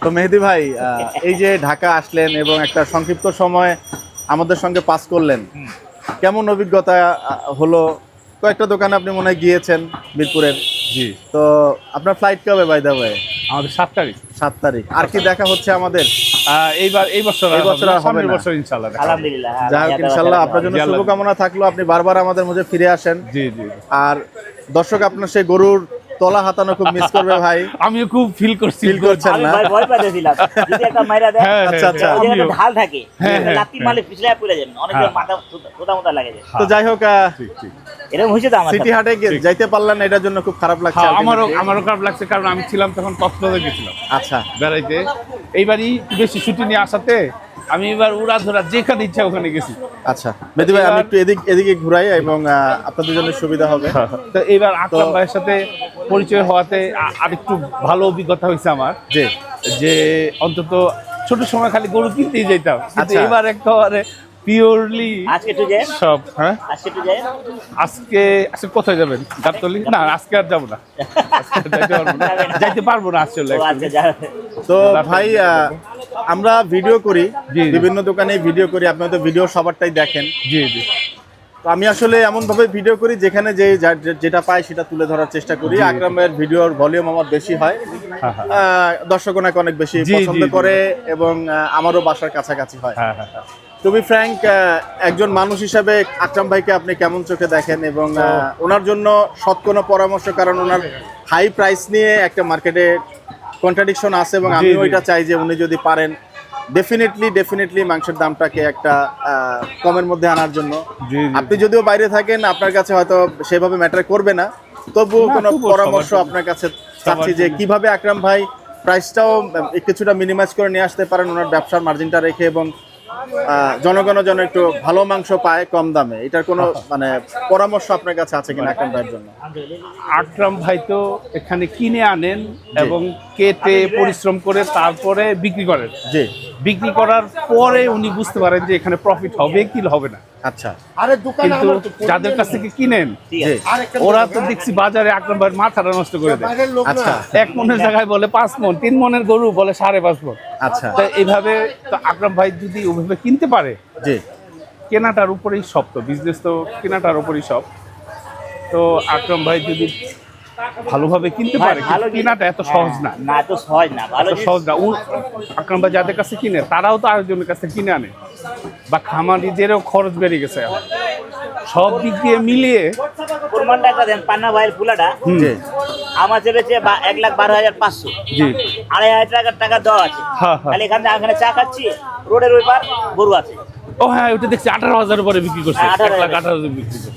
তো মেহেদি ভাই আহ, এই যে ঢাকা আসলেন এবং একটা সংক্ষিপ্ত সময় আমাদের সঙ্গে পাস করলেন কেমন অভিজ্ঞতা হলো? কয়েকটা দোকানে আপনি মনে হয় গিয়েছেন মিরপুরের। জি। তো আপনার ফ্লাইট কবে বাই দা ভাই আমাদের সাত তারিখ। সাত তারিখ। আর কি দেখা হচ্ছে আমাদের? আহ, এইবার এই বছর এই বছর হবে সামনের বছর ইনশাল্লাহ দেখা আলহামদুলিল্লাহ হ্যাঁ, যাই হোক আল্লাহ ইনশাল্লাহ আপনার জন্য শুভকামনা থাকল আপনি বারবার আমাদের মধ্যে ফিরে আসেন। জি জি। আর দর্শক আপনার সেই গরুর তলা হাতানো খুব মিস করবে ভাই। আমিও খুব ফিল করছি। Feel করছেন আমি না? ভয় ভয় পাইতেছিলাম যদি একটা মাইরা দেয় হ্যাঁ, আচ্ছা, আচ্ছা। আমিও। একটা ঢাল থাকে হ্যাঁ, হ্যাঁ, লাত্তি মারলে পিছলে পড়ে যাবেন অনেক হ্যাঁ। মাথা মোতা লাগে যায় তো যাই হোক ঠিক ঠিক। এরকম হয়েছে তো আমার সিটি হাটে গিয়ে যাইতে পারলেন না, এটার জন্য খুব খারাপ লাগছে হ্যাঁ, আমারও আমারও খারাপ লাগছে কারণ আমি ছিলাম তখন কক্সবাজার গেছিলাম। আচ্ছা। বেড়াইতে। এইবারই বেশি ছুটি নিয়ে আসাতে আমি এবার উড়া ধরা যেখানে ইচ্ছা ওখানে গেছি। আচ্ছা মেদি ভাই আমি একটু এদিক এদিকে ঘুরাই এবং আপনাদের জন্য সুবিধা হবে। তো এবার আকরাম ভাইয়ের সাথে পরিচয় হওয়াতে আরেকটু ভালো অভিজ্ঞতা হয়েছে আমার। যে যে অন্তত ছোট সময় খালি গরু কিনতেই যেতাম আচ্ছা। এবার একেবারে পিওরলি আজকে সব হ্যাঁ? আজকে আজকে আজকে কোথায় যাবেন? গাবতলি? না আজকে আর যাব না। যাইতে পারব না। যাইতে পারব না আসলে যা তো ভাই আমরা ভিডিও করি। বিভিন্ন দোকানে ভিডিও করি আপনি তো ভিডিও সবারটাই দেখেন। জি জি। তো আমি আসলে এমন ভাবে ভিডিও করি যেখানে যে যেটা পাই সেটা তুলে ধরার চেষ্টা করি। আকরামের ভিডিওর ভলিউম আমার বেশি হয়। হ্যাঁ হ্যাঁ। আহ, দর্শক অনেক বেশি পছন্দ। করে এবং আমারও বাসার কাছাকাছি হ্যাঁ হ্যাঁ। টু বি ফ্র্যাঙ্ক একজন মানুষ হিসাবে আকরাম ভাইকে আপনি কেমন চোখে দেখেন এবং ওনার জন্য সৎ কোনো পরামর্শ? কারণ ওনার হাই প্রাইস নিয়ে একটা মার্কেটে কন্ট্রাডিকশন আছে এবং জি। এটা চাই যে উনি যদি পারেন ডেফিনেটলি ডেফিনেটলি মাংসের দামটাকে একটা কমের মধ্যে আনার জন্য। আপনি যদিও বাইরে থাকেন আপনার কাছে হয়তো সেভাবে ম্যাটার করবে না। তবুও কোনো পরামর্শ আপনার কাছে চাচ্ছি যে কীভাবে আকরাম ভাই প্রাইসটাও কিছুটা মিনিমাইজ করে নিয়ে আসতে পারেন ওনার ব্যবসার মার্জিনটা রেখে এবং আহ, জনগণও যেন একটু ভালো মাংস পায় কম দামে। এটার কোনো মানে পরামর্শ আপনার কাছে আছে কিনা আকরাম ভাইয়ের জন্য? আকরাম ভাই তো এখানে কিনে আনেন এবং কেটে পরিশ্রম করে তারপরে বিক্রি করেন। জি। বিক্রি করার পরে উনি বুঝতে পারেন যে এখানে প্রফিট হবে কি হবে না। আচ্ছা। কিন্তু যাদের কাছ থেকে কিনেন ওরা তো দেখছি বাজারে আকরাম ভাইয়ের মাথাটা নষ্ট করে দেয়। আচ্ছা। এক মনের জায়গায় বলে পাঁচ মন তিন মনের গরু বলে সাড়ে পাঁচ মন। আচ্ছা। তো এইভাবে তো আকরাম ভাই যদি ওইভাবে কিনতে পারে জি। কেনাটার উপরেই সব তো বিজনেস তো কেনাটার উপরেই সব। তো আকরাম ভাই যদি ভালোভাবে কিনতে পারে ভাই, ভালো কেনাটা এত সহজ না। না এত সহজ না ভালো সহজ না। ভাই যাদের কাছে কিনে তারাও তো আরেকজনের কাছে কিনে আনে। বা খামারিদেরও খরচ বেড়ে গেছে এখন। সব দিক দিয়ে মিলিয়ে প্রমাণটা একটা দেন পান্না ভাইয়ের ফুলাটা। জি। আমার চেপেছে বা- এক লাখ বারো হাজার পাঁচশো। জি। আড়াই হাজার টাকার টাকা দেওয়া আছে। হ্যাঁ, হ্যাঁ। তাহলে এখান এখানে চা খাচ্ছি রোডের ওই পার গরু আছে। ও হ্যাঁ ওটা দেখছি আঠারো হাজার পরে বিক্রি করছে। হ্যাঁ, 18,000 এক লাখ আঠারো হাজার বিক্রি করছে।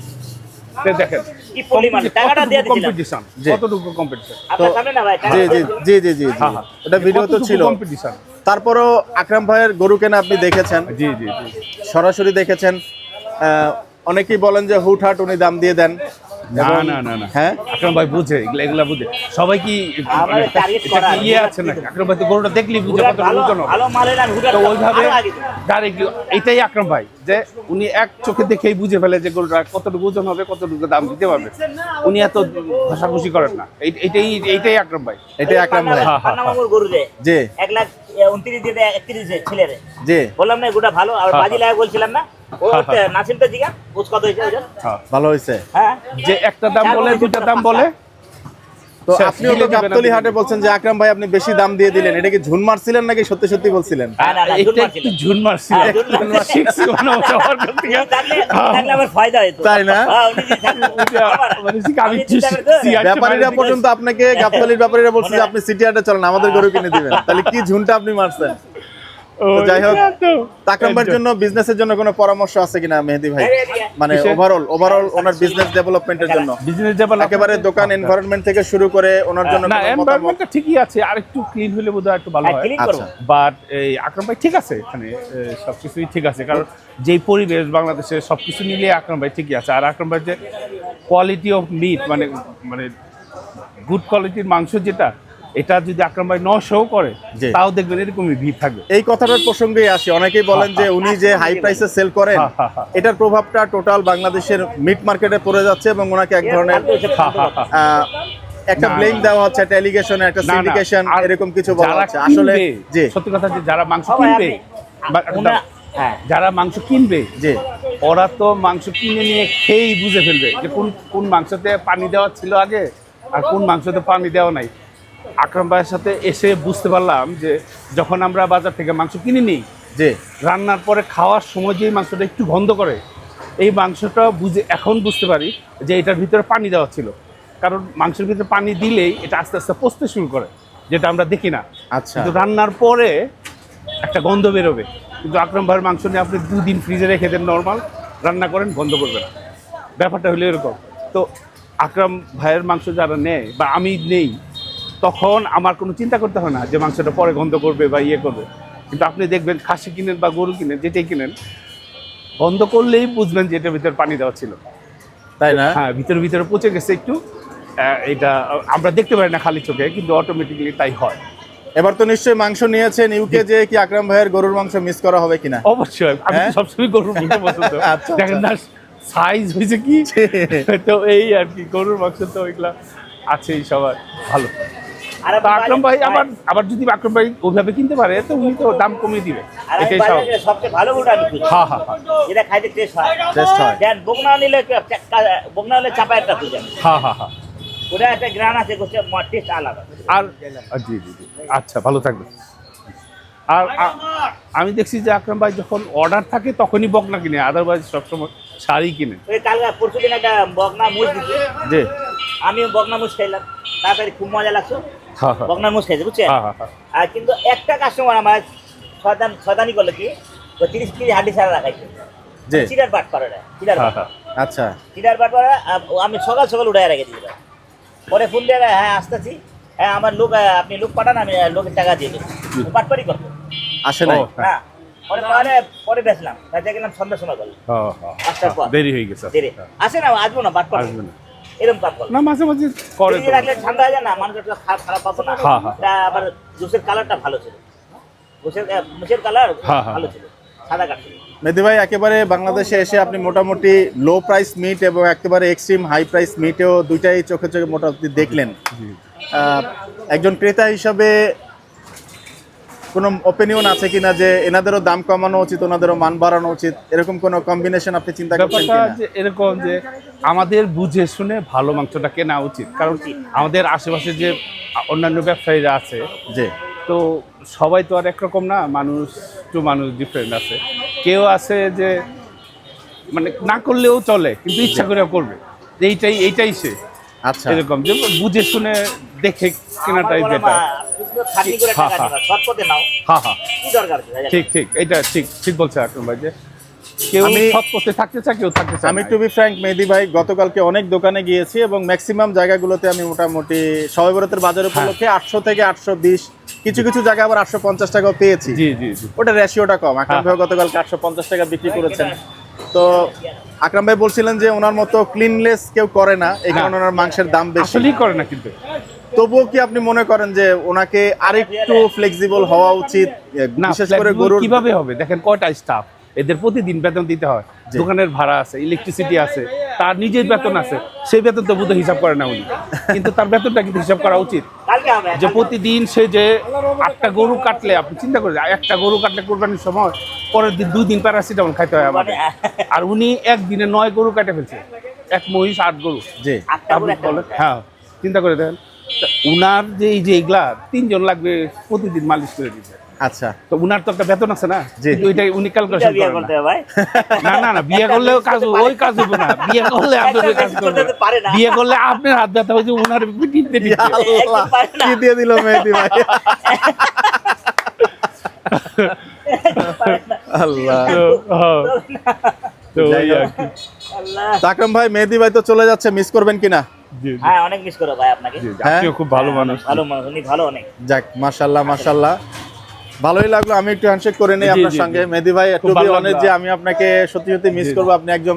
দেখেন কি পরিমাণ? টাকাটা দিয়ে কম্পিটিশন কতটুকু কম্পিটিশন আপনার সামনে না ভাই জি জি জি জি জি জি। হ্যাঁ হ্যাঁ। ওটা ভিডিও তো ছিল। কম্পিটিশন তারপরও আকরাম ভাইয়ের গরু কেনা আপনি দেখেছেন। জি জি জি। সরাসরি দেখেছেন। আহ, অনেকেই বলেন যে হুটহাট উনি দাম দিয়ে দেন। না না না না। হ্যাঁ? আকরাম ভাই বুঝে এগুলা এগুলা বুঝে। সবাই কি কি ইয়ে আছে না আকরাম ভাই তো গরুটা দেখলি বুঝে কত ওজন তো ওইভাবে ডাইরেক্টলি এটাই আকরাম ভাই যে উনি এক চোখে দেখেই বুঝে ফেলে যে গরুটা কতটুকু ওজন হবে কতটুকু দাম দিতে পারবে। উনি এত ঘষাঘষি করেন না। এইটাই এইটাই আকরাম ভাই। এটাই আকরাম ভাই। হ্যাঁ, হ্যাঁ, জি। এক লাখ উনত্রিশ দিয়ে একত্রিশ ছেলেরে। জি। বললাম না গোটা ভালো আর হ্যাঁ, বাজি লাগে বলছিলাম না হ্যাঁ, হ্যাঁ। নাসিমটা জিগা? বুঝ কত হয়েছে। ভালো হয়েছে। হ্যাঁ। যে একটা দাম বলে বলে দুটা দাম বলে। তো আপনিও তো দিলে দিবেন না গাবতলি হাটে বলছেন যে আকরাম ভাই আপনি বেশি দাম দিয়ে দিলেন। এটা কি ঝুন মারছিলেন নাকি সত্যি সত্যি বলছিলেন? না, না, না, ঝুল এটা মারছিলাম। একটু ঝুন মারছিল ঝুল মারছিলাম। শিখছি হচ্ছে আমার কাছ থেকে। উনি থাকলে থাকলে আমার ফায়দা হতো। তাই না? হ্যাঁ, মানে ব্যাপারীরা পর্যন্ত আপনাকে গাবতলির ব্যাপারীরা বলছে যে আপনি সিটি হাটে চলেন আমাদের গরু কিনে দিবেন। তাহলে কি ঝুনটা আপনি মারছেন? যাই হোক, ওইটা তো। তাকরাম ভাইয়ের জন্য বিজনেসের জন্য কোনো পরামর্শ আছে কিনা মেহেদি ভাই? মানে ওভারঅল ওভারঅল ওনার বিজনেস ডেভেলপমেন্টের জন্য। বিজনেস ডেভেলপ একেবারে দোকান এনভায়রনমেন্ট থেকে শুরু করে ওনার জন্য না এনভায়রনমেন্টটা ঠিকই আছে আর একটু ক্লিন হলে বোধহয় একটু ভালো হ্যাঁ, হয়। করব। আচ্ছা। বাট এই আকরাম ভাই ঠিক আছে এখানে সব কিছুই ঠিক আছে। কারণ যেই পরিবেশ বাংলাদেশে সব কিছু মিলিয়ে আকরাম ভাই ঠিকই আছে। আর আকরাম ভাই যে কোয়ালিটি অফ মিট মানে মানে গুড কোয়ালিটির মাংস যেটা এটা যদি আকরাম ভাই নশো করে তাও দেখবেন এরকমই ভিড় থাকবে। এই কথাটার প্রসঙ্গেই আসি। অনেকেই বলেন যে উনি যে হাই প্রাইসে সেল করেন। এটার প্রভাবটা টোটাল বাংলাদেশের মিট মার্কেটে পড়ে যাচ্ছে এবং ওনাকে এক ধরনের। একটা ব্লেম দেওয়া হচ্ছে একটা এলিগেশন একটা সিন্ডিকেশন এরকম কিছু বলা হচ্ছে। আসলে জি। সত্যি কথা যে যারা মাংস কিনবে বা- হ্যাঁ যারা মাংস কিনবে যে ওরা তো মাংস কিনে নিয়ে খেয়েই বুঝে ফেলবে যে কোন কোন মাংসতে পানি দেওয়া ছিল আগে আর কোন মাংসতে পানি দেওয়া নাই। আকরাম ভাইয়ের সাথে এসে বুঝতে পারলাম যে যখন আমরা বাজার থেকে মাংস কিনে নিই যে রান্নার পরে খাওয়ার সময় যে মাংসটা একটু গন্ধ করে এই মাংসটা বুঝে এখন বুঝতে পারি যে এটার ভিতরে পানি দেওয়া ছিল। কারণ মাংসের ভিতরে পানি দিলেই এটা আস্তে আস্তে পচতে শুরু করে যেটা আমরা দেখি না। আচ্ছা। কিন্তু রান্নার পরে একটা গন্ধ বেরোবে। কিন্তু আকরাম ভাইয়ের মাংস নিয়ে আপনি দুদিন ফ্রিজে রেখে দেন নর্মাল রান্না করেন গন্ধ করবে না। ব্যাপারটা হলো এরকম। তো আকরাম ভাইয়ের মাংস যারা নেয় বা আমি নেই তখন আমার কোনো চিন্তা করতে হয় না যে মাংসটা পরে গন্ধ করবে বা ইয়ে করবে। কিন্তু আপনি দেখবেন খাসি কিনেন বা গরু কিনেন যেটাই কিনেন গন্ধ করলেই বুঝবেন যে এটার ভিতরে পানি দেওয়া ছিল। তাই না? হ্যাঁ ভিতরে ভিতরে পচে গেছে একটু এটা আমরা দেখতে পারি না খালি চোখে কিন্তু অটোমেটিকলি তাই হয়। এবার তো নিশ্চয়ই মাংস নিয়েছেন ইউকে যে কি আকরাম ভাইয়ের গরুর মাংস মিস করা হবে কিনা? অবশ্যই আমি হ্যাঁ? সবসময় গরুর মাংস পছন্দ। আচ্ছা, দেখেন না সাইজ হয়েছে কি? তো এই আর কি গরুর মাংস তো ওইগুলা আছেই সবার ভালো। আকরাম ভাই আবার আবার যদি আকরাম ভাই ওইভাবে কিনতে পারে তো উনি তো দাম কমিয়ে দিবে। আর আমি এটাই স্বাভাবিক সবচেয়ে ভালো গরুটা আমি হ্যাঁ হ্যাঁ হ্যাঁ। এটা খাইতে টেস্ট হয়। টেস্ট হয়। দেন বকনা নিলে হলে চাপা একটা হ্যাঁ হ্যাঁ হ্যাঁ। ওটা একটা গ্রান আছে গোছে টেস্ট আলাদা। আর জি জি জি। আচ্ছা ভালো থাকবে। আর আমি দেখছি যে আকরাম ভাই যখন অর্ডার থাকে তখনই বকনা কিনে। আদারওয়াইজ সবসময় শাড়ি কিনে। ওই কালকে পরশু দিন একটা বকনা মুজ দিচ্ছে জি। আমি বকনা মুজ খাইলাম। তাড়াতাড়ি খুব মজা লাগছে। হ্যাঁ হ্যাঁ বকনা মুজ খাইছে বুঝছেন? হ্যাঁ আর কিন্তু একটা কাস্টমার আমার ছয়দান ছয়দানি করল কি? ও তিরিশ কেজি হাড্ডি ছাড়া রাখাইছে বাট পারে না হ্যাঁ হ্যাঁ। আচ্ছা। বাট পারে আমি সকাল সকাল উঠাই রেখে দিয়েছিলাম পরে ফোন দিয়ে হ্যাঁ আসতেছি। হ্যাঁ আমার লোক আপনি লোক পাঠান আমি লোকের টাকা দিয়ে দেবো। বাটপারি করব আসে ও, হ্যাঁ। পরে পরে পরে বেচলাম। তাতে গেলাম সন্ধ্যার সময় করলাম পাঁচটার পর। দেরি হয়ে গেছে। দেরে। আসে না আসব না বাটপার। আসবে না। এরকম কাজ করে না মাঝে মাঝে করে। রাখলে ঠান্ডা হয়ে যায় না মানুষ একটু খারাপ খারাপ পাবো না। হ্যাঁ, হ্যাঁ। তা আবার জুসের কালারটা ভালো ছিল। জুসের মুসের কালার হ্যাঁ, ভালো। ছিল। সাদা কাঠ মেদি ভাই একেবারে বাংলাদেশে এসে আপনি মোটামুটি লো প্রাইস মিট এবং একেবারে এক্সট্রিম হাই প্রাইস মিটেও দুইটাই চোখে চোখে মোটামুটি দেখলেন। একজন ক্রেতা হিসাবে কোনো ওপিনিয়ন আছে কিনা যে এনাদেরও দাম কমানো উচিত ওনাদেরও মান বাড়ানো উচিত? এরকম কোনো কম্বিনেশন আপনি চিন্তা করছেন ব্যাপারটা কিনা? যে এরকম যে আমাদের বুঝে শুনে ভালো মাংসটা কেনা উচিত। কারণ আমাদের আশেপাশে যে অন্যান্য ব্যবসায়ীরা আছে যে তো সবাই তো আর একরকম না মানুষ টু মানুষ ডিফারেন্ট আছে। কেউ আছে যে মানে না করলেও চলে কিন্তু ইচ্ছা করে করবে। এইটাই এইটাই সে। আচ্ছা। এরকম যে বুঝে শুনে দেখে কেনাটাই বেটার হ্যাঁ, হ্যাঁ। হ্যাঁ হ্যাঁ ঠিক ঠিক এটা ঠিক ঠিক বলছে আকরম ভাই যে কেউ আমি- থাকতে চায় কেউ থাকতে চায় আমি টু বি ফ্র্যাঙ্ক মেহেদি ভাই গতকালকে অনেক দোকানে গিয়েছি এবং ম্যাক্সিমাম জায়গাগুলোতে আমি মোটামুটি সবাই বরাতের বাজার হ্যাঁ। উপলক্ষে আটশো থেকে আটশো বিশ কিছু কিছু জায়গায় আবার আটশো পঞ্চাশ টাকাও পেয়েছি। জি জি জি। ওটা রেশিওটা কম। আকরাম হ্যাঁ। ভাই গতকালকে আটশো পঞ্চাশ টাকা বিক্রি করেছেন। তো আকরাম ভাই বলছিলেন যে ওনার মতো ক্লিনলেস কেউ করে না এই কারণে ওনার মাংসের দাম বেশি। করে না কিন্তু। তবুও কি আপনি মনে করেন যে ওনাকে আরেকটু ফ্লেক্সিবল হওয়া উচিত? বিশেষ করে গরুর কীভাবে হবে? দেখেন কয়টা স্টাফ এদের প্রতিদিন বেতন দিতে হয়। দোকানের ভাড়া আছে ইলেকট্রিসিটি আছে তার নিজের বেতন আছে। সেই বেতন তো বোধহয় হিসাব করে না উনি। কিন্তু তার বেতনটা কিন্তু হিসাব করা উচিত। যে প্রতিদিন সে যে আটটা গরু কাটলে আপনি চিন্তা করেন একটা গরু কাটলে কোরবানির সময় পরের দিন দুই দিন প্যারাসিটামল খাইতে হয় আমাদের। আর উনি একদিনে নয় গরু কাটে ফেলছে। এক মহিষ আট গরু। করে একটা বলেন, হ্যাঁ চিন্তা করে দেখেন। তা উনার যে এই যে এগুলা তিনজন লাগবে প্রতিদিন মালিশ করে দিতে। আচ্ছা। তো উনার তো একটা বেতন আছে না? ওইটাই উনি ক্যালকুলেশন করতে ভাই। না না না বিয়ে করলেও কাজ ওই কাজ হইব না। বিয়ে করলে আপনার কাজ করতে পারে না। বিয়ে করলে আপনার হাত ব্যথা হয়েছে উনার টিপতে আল্লাহ, কি দিয়ে দিল মেহেদি ভাই? আল্লাহ। তো, হ্যাঁ। ভাই মেহেদি ভাই তো চলে যাচ্ছে মিস করবেন কিনা? হ্যাঁ অনেক মিস করো ভাই আপনাকে। হ্যাঁ? আপনিও খুব ভালো মানুষ। ভালো মানুষ উনি ভালো অনেক। যাক মাশাল্লাহ মাশাল্লাহ ভালোই লাগল আমি একটু হ্যান্ডশেক করে নিই আপনার সঙ্গে। মেহেদি ভাই খুব টু বি ভালো অনেস্ট লাগল। যে আমি আপনাকে সত্যি সত্যি মিস। করব। আপনি একজন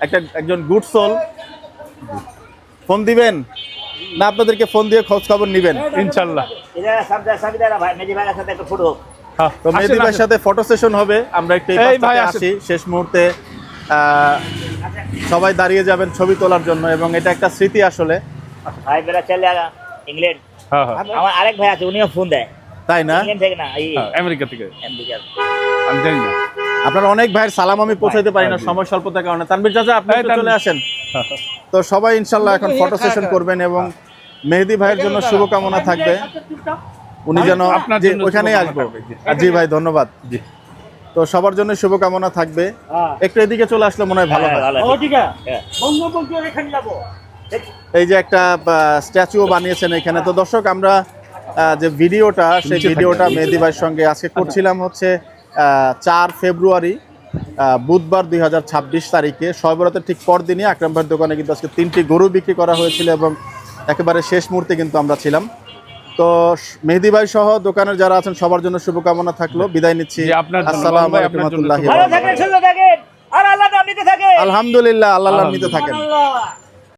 একটা একজন গুড সোল ফোন দিবেন? না আপনাদেরকে ফোন দিয়ে খোঁজ খবর নিবেন? ইনশাল্লাহ এটা ভাই মেজি সাথে ফটো হ্যাঁ, তো মেহেদি ভাইয়ের সাথে ফটো সেশন হবে। আমরা একটু আসি শেষ মুহূর্তে আহ, সবাই দাঁড়িয়ে যাবেন ছবি তোলার জন্য এবং এটা একটা স্মৃতি আসলে। ভাই বেলা চলে আগা ইংল্যান্ড। হ্যাঁ হ্যাঁ। আমার আরেক ভাই আছে উনিও ফোন দেয়। তাই না? ইংল্যান্ড থেকে না হ্যাঁ, আমেরিকা থেকে। আমি জানি না। আপনার অনেক ভাইয়ের সালাম আমি পৌঁছাইতে পারি না সময় স্বল্পতার কারণে। তানবির চাচা আপনি। চলে আসেন। তো সবাই ইনশাল্লাহ এখন ফটো সেশন করবেন এবং মেহেদি ভাইয়ের জন্য শুভকামনা থাকবে। উনি যেন শুভকামনা আসব। জি। জি ভাই ধন্যবাদ। জি। তো সবার জন্য শুভকামনা থাকবে। একটু এদিকে চলে আসলে মনে হয় ভালো হ্যাঁ, হয়। হ্যাঁ। এই যে একটা স্ট্যাচুও বানিয়েছেন এখানে। তো দর্শক আমরা যে ভিডিওটা সেই ভিডিওটা। মেহেদি ভাইয়ের সঙ্গে আজকে করছিলাম হচ্ছে চার ফেব্রুয়ারি বুধবার দুই হাজার ছাব্বিশ তারিখে। সয়বরাতের ঠিক পরদিনই আকরাম ভাইয়ের দোকানে কিন্তু আজকে তিনটি গরু বিক্রি করা হয়েছিল এবং একেবারে শেষ মুহূর্তে কিন্তু আমরা ছিলাম। তো মেহেদি ভাই সহ দোকানের যারা আছেন সবার জন্য শুভকামনা থাকল। বিদায় নিচ্ছি। জি, আপনার আসসালামু আলাইকুম আপনার ভালো থাকেন সুন্দর থাকেন আর আল্লাহ নিতে থাকেন। আলহামদুলিল্লাহ আল্লাহ নিতে থাকেন।